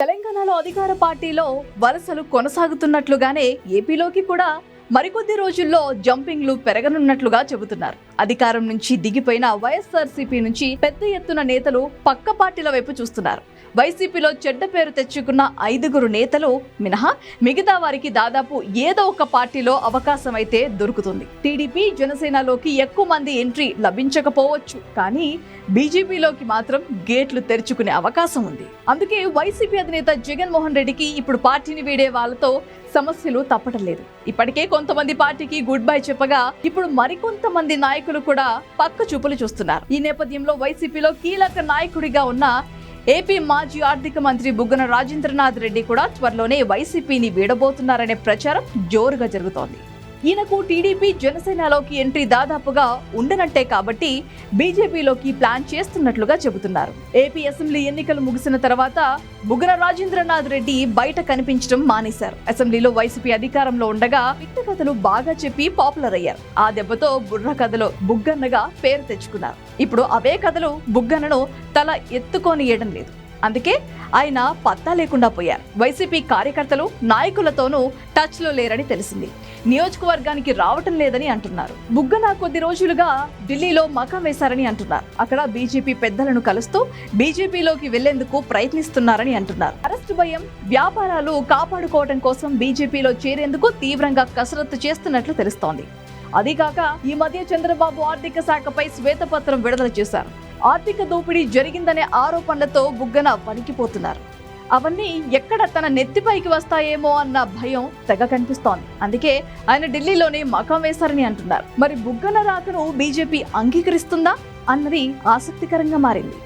తెలంగాణలో అధికార పార్టీలో వలసలు కొనసాగుతున్నట్లుగానే ఏపీలోకి కూడా మరికొద్ది రోజుల్లో జంపింగ్లు పెరగనున్నట్లుగా చెబుతున్నారు. అధికారం నుంచి దిగిపోయిన వైఎస్ఆర్సీపీ నుంచి పెద్ద ఎత్తున నేతలు పక్క పార్టీల వైపు చూస్తున్నారు. వైసీపీలో చెడ్డ పేరు తెచ్చుకున్న ఐదుగురు నేతలు మినహా మిగతా వారికి దాదాపు ఏదో ఒక పార్టీలో అవకాశం అయితే దొరుకుతుంది. టీడీపీ జనసేనలోకి ఎక్కువ మంది ఎంట్రీ లభించకపోవచ్చు. కానీ బీజేపీలోకి మాత్రం గేట్లు తెరుచుకునే అవకాశం ఉంది. అందుకే వైసీపీ అధినేత జగన్మోహన్ రెడ్డికి ఇప్పుడు పార్టీని వీడే వాళ్ళతో సమస్యలు తప్పటం లేదు. ఇప్పటికే కొంతమంది పార్టీకి గుడ్ బై చెప్పగా ఇప్పుడు మరికొంతమంది నాయకులు కూడా పక్క చూపులు చూస్తున్నారు. ఈ నేపథ్యంలో వైసీపీలో కీలక నాయకుడిగా ఉన్న ఏపీ మాజీ ఆర్థిక మంత్రి బుగ్గన రాజేంద్రనాథ్ రెడ్డి కూడా త్వరలోనే వైసీపీని వీడబోతున్నారనే ప్రచారం జోరుగా జరుగుతోంది. ఈయనకు టీడీపీ జనసేనలోకి ఎంట్రీ దాదాపుగా ఉండనట్టే కాబట్టి బీజేపీలోకి ప్లాన్ చేస్తున్నట్లుగా చెబుతున్నారు. ఏపీ అసెంబ్లీ ఎన్నికలు ముగిసిన తర్వాత బుగ్గన రాజేంద్రనాథ్ రెడ్డి బయట కనిపించడం మానేశారు. అసెంబ్లీలో వైసీపీ అధికారంలో ఉండగా పిట్ట కథలు బాగా చెప్పి పాపులర్ అయ్యారు. ఆ దెబ్బతో బుర్ర కథలు బుగ్గన్నగా పేరు తెచ్చుకున్నారు. ఇప్పుడు అవే కథలు బుగ్గన్నను తల ఎత్తుకొని ఇయడం లేదు. అందుకే ఆయన పత్తా లేకుండా పోయారు. వైసీపీ కార్యకర్తలు నాయకులతోనూ టచ్లో లేరని తెలిసింది. నియోజకవర్గానికి రావటం లేదని అంటున్నారు. బుగ్గన కొద్ది రోజులుగా ఢిల్లీలో మకం వేశారని అంటున్నారు. అక్కడ బీజేపీ పెద్దలను కలుస్తూ బీజేపీలోకి వెళ్ళేందుకు ప్రయత్నిస్తున్నారని అంటున్నారు. అరెస్టు భయం వ్యాపారాలు కాపాడుకోవడం కోసం బీజేపీలో చేరేందుకు తీవ్రంగా కసరత్తు చేస్తున్నట్లు తెలుస్తోంది. అదీగాక ఈ మధ్య చంద్రబాబు ఆర్థిక శాఖపై శ్వేతపత్రం విడుదల చేశారు. ఆర్థిక దోపిడీ జరిగిందనే ఆరోపణలతో బుగ్గన వణికిపోతున్నారు. అవన్నీ ఎక్కడ తన నెత్తిపైకి వస్తాయేమో అన్న భయం తెగ కనిపిస్తోంది. అందుకే ఆయన ఢిల్లీలోనే మకం వేశారని అంటున్నారు. మరి బుగ్గన రాకను బీజేపీ అంగీకరిస్తుందా అన్నది ఆసక్తికరంగా మారింది.